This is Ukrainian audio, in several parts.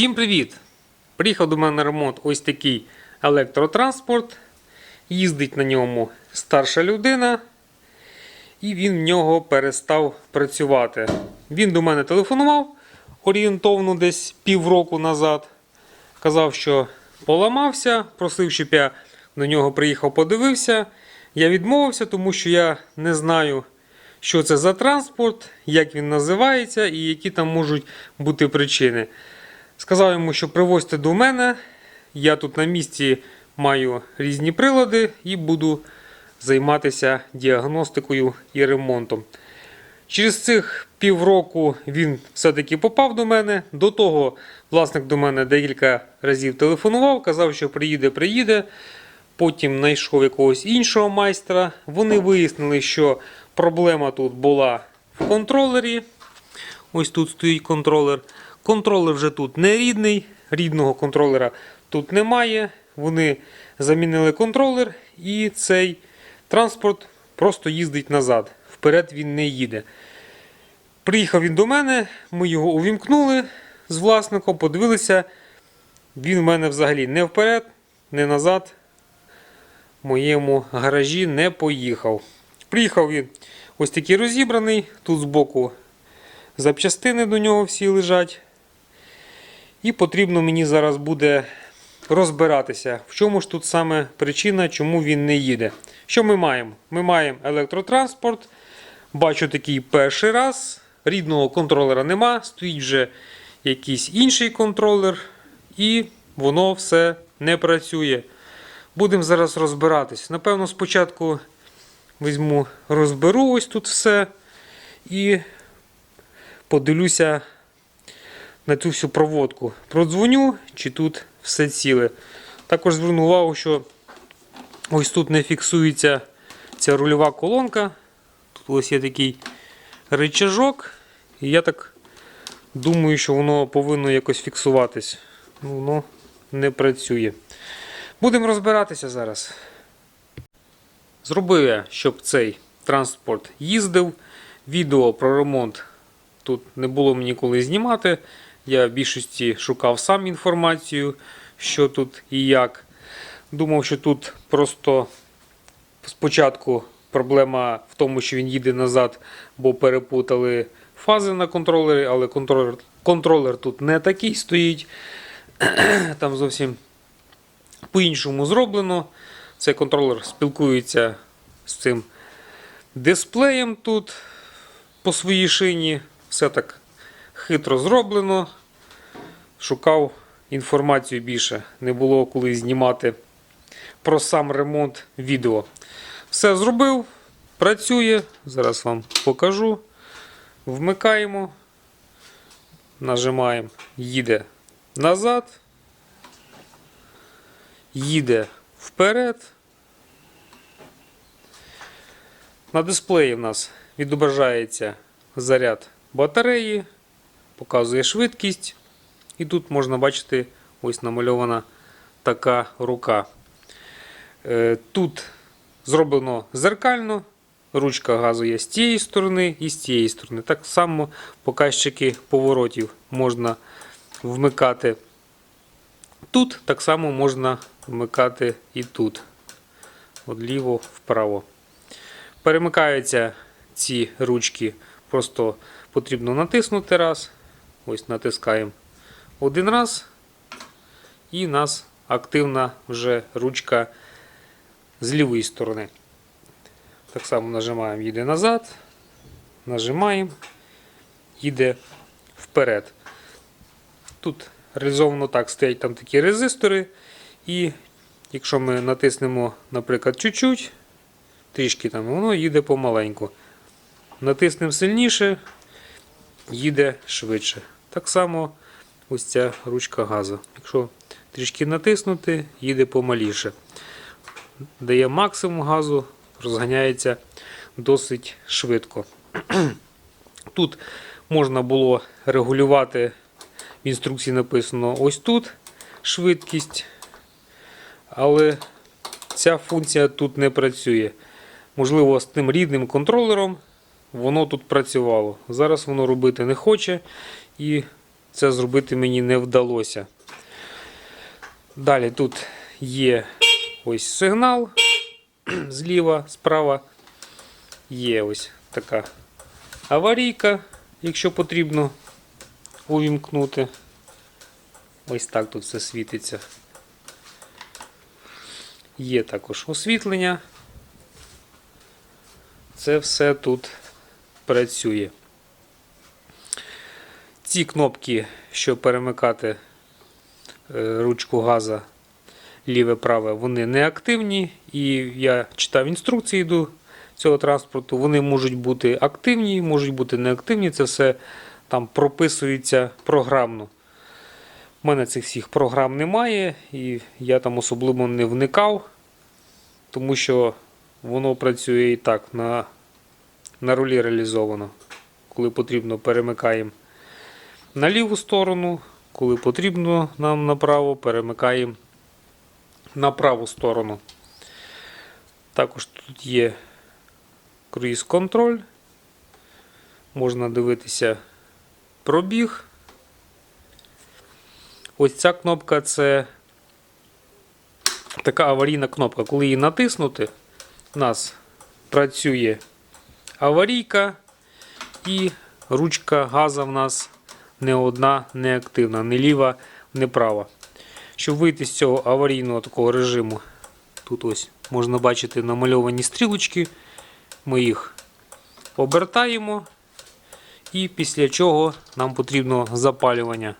Всім привіт! Приїхав до мене на ремонт ось такий електротранспорт. Їздить на ньому старша людина, і він в нього перестав працювати. Він до мене телефонував орієнтовно десь півроку назад. Казав, що поламався, просив, щоб я до нього приїхав, подивився. Я відмовився, тому що я не знаю, що це за транспорт, як він називається і які там можуть бути причини. Сказав йому, що привозьте до мене. Я тут на місці маю різні прилади і буду займатися діагностикою і ремонтом. Через цих півроку він все-таки попав до мене. До того власник до мене декілька разів телефонував, казав, що приїде, приїде. Потім знайшов якогось іншого майстра. Вони вияснили, що проблема тут була в контролері. Ось тут стоїть контролер. Контролер вже тут не рідний, рідного контролера тут немає. Вони замінили контролер і цей транспорт просто їздить назад. Вперед він не їде. Приїхав він до мене, ми його увімкнули з власником, подивилися. Він в мене взагалі не вперед, не назад. В моєму гаражі не поїхав. Приїхав він ось такий розібраний. Тут збоку запчастини до нього всі лежать. І потрібно мені зараз буде розбиратися, в чому ж тут саме причина, чому він не їде. Що ми маємо? Ми маємо електротранспорт. Бачу такий перший раз. Рідного контролера нема, стоїть вже якийсь інший контролер, і воно все не працює. Будемо зараз розбиратись. Напевно, спочатку візьму, розберу ось тут все і подивлюся на цю всю проводку. Продзвоню, чи тут все ціле. Також зверну увагу, що ось тут не фіксується ця рульова колонка. Тут ось є такий рычажок, і я так думаю, що воно повинно якось фіксуватись. Ну, Воно не працює. Будемо розбиратися зараз. Зробив я, щоб цей транспорт їздив. Відео про ремонт тут не було мені коли знімати. Я в більшості шукав сам інформацію, що тут і як. Думав, що тут просто спочатку проблема в тому, що він їде назад, бо перепутали фази на контролері, але контролер, контролер тут не такий стоїть. Там зовсім по-іншому зроблено. Цей контролер спілкується з цим дисплеєм тут по своїй шині. Все так хитро зроблено. Шукав інформацію більше. Не було коли знімати про сам ремонт відео. Все зробив, працює. Зараз вам покажу. Вмикаємо, нажимаємо, їде назад, їде вперед. На дисплеї в нас відображається заряд батареї, показує швидкість. І тут можна бачити, ось намальована така рука. Е, Тут зроблено зеркально. Ручка газу є з тієї сторони і з тієї сторони. Так само показчики поворотів можна вмикати тут, так само можна вмикати і тут. От ліво вправо. Перемикаються ці ручки, просто потрібно натиснути раз. Ось натискаємо один раз. І нас активна вже ручка з лівої сторони. Так само нажимаємо їде назад, нажимаємо, їде вперед. Тут реалізовано так, стоять там такі резистори. І якщо ми натиснемо, наприклад, чуть-чуть, трішки там, воно їде помаленьку. Натиснемо сильніше, їде швидше. Так само ось ця ручка газу. Якщо трішки натиснути, їде помаліше. Дає максимум газу, розганяється досить швидко. Тут можна було регулювати, в інструкції написано ось тут швидкість, але ця функція тут не працює. Можливо, з тим рідним контролером воно тут працювало. Зараз воно робити не хоче і це зробити мені не вдалося. Далі тут є ось сигнал зліва, справа. Є ось така аварійка, якщо потрібно увімкнути. Ось так тут все світиться. Є також освітлення. Це все тут працює. Ці кнопки, щоб перемикати е, ручку газа ліве-праве, вони не активні. І я читав інструкції до цього транспорту. Вони можуть бути активні, можуть бути неактивні. Це все там прописується програмно. У мене цих всіх програм немає, і я там особливо не вникав, тому що воно працює і так на, на рулі реалізовано. Коли потрібно, перемикаємо на ліву сторону, коли потрібно нам направо, перемикаємо на праву сторону. Також тут є круїз контроль. Можна дивитися пробіг. Ось ця кнопка це така аварійна кнопка. Коли її натиснути, у нас працює аварійка і ручка газа в нас не одна не активна, не ліва, не права. Щоб вийти з цього аварійного такого режиму, тут ось можна бачити намальовані стрілочки. Ми їх обертаємо, і після чого нам потрібно запалювання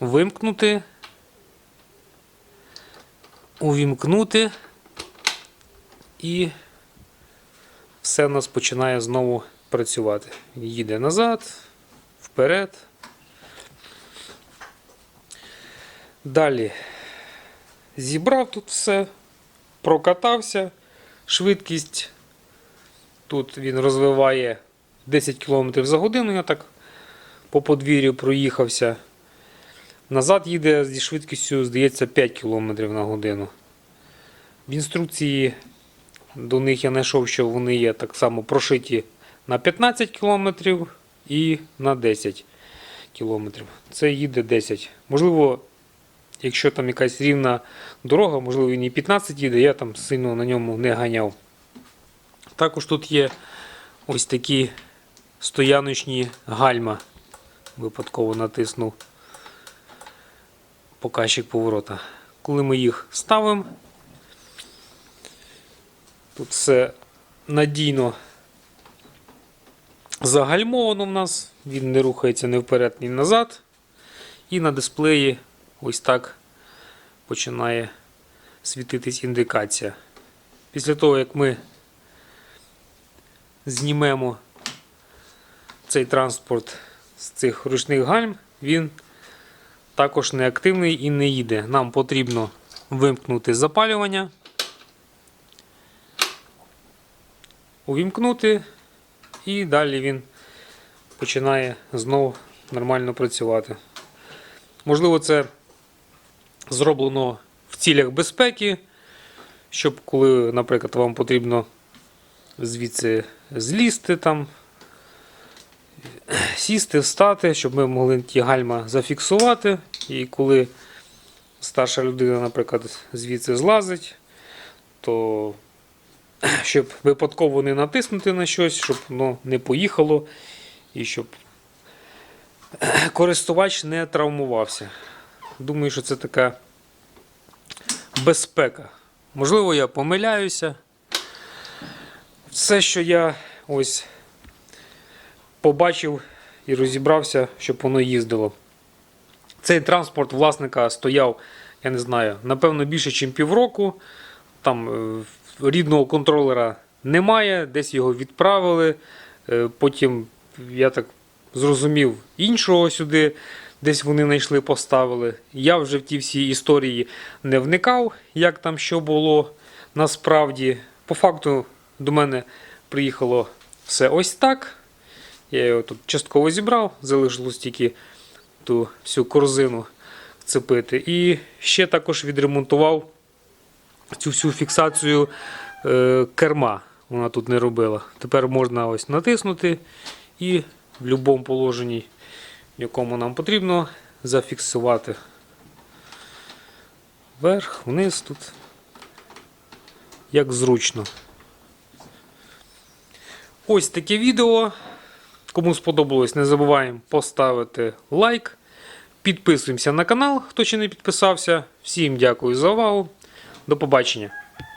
вимкнути, увімкнути, і все у нас починає знову працювати. Їде назад, вперед. Далі зібрав тут все, прокатався, швидкість. Тут він розвиває 10 км за годину, я так по подвір'ю проїхався. Назад їде зі швидкістю, здається, 5 км на годину. В інструкції до них я знайшов, що вони є так само прошиті на 15 км і на 10 км. Це їде 10. Можливо, якщо там якась рівна дорога, можливо, він і 15 їде, я там сильно на ньому не ганяв. Також тут є ось такі стояночні гальма. Випадково натиснув показчик поворота. Коли ми їх ставимо, тут все надійно загальмовано в нас, він не рухається ні вперед, ні назад. І на дисплеї ось так починає світитись індикація. Після того, як ми знімемо цей транспорт з цих ручних гальм, він також не активний і не їде. Нам потрібно вимкнути запалювання, увімкнути, і далі він починає знову нормально працювати. Можливо, це зроблено в цілях безпеки, щоб коли, наприклад, вам потрібно звідси злізти там, сісти, встати, щоб ми могли ті гальма зафіксувати. І коли старша людина, наприклад, звідси злазить, то щоб випадково не натиснути на щось, щоб воно не поїхало і щоб користувач не травмувався. Думаю, що це така безпека. Можливо, я помиляюся. Все, що я ось побачив і розібрався, щоб воно їздило. Цей транспорт власника стояв, я не знаю, напевно, більше, ніж півроку. Там е, рідного контролера немає, десь його відправили. Е, Потім, я так зрозумів, іншого сюди, десь вони знайшли, поставили. Я вже в ті всі історії не вникав, як там що було насправді. По факту до мене приїхало все ось так. Я його тут частково зібрав, залишилось тільки ту всю корзину вцепити. І ще також відремонтував цю всю фіксацію е, керма. Вона тут не робила. Тепер можна ось натиснути і в будь-якому положенні якому нам потрібно зафіксувати. Вверх, вниз тут. Як зручно. Ось таке відео. Кому сподобалось, не забуваємо поставити лайк. Підписуємося на канал, хто ще не підписався. Всім дякую за увагу. До побачення.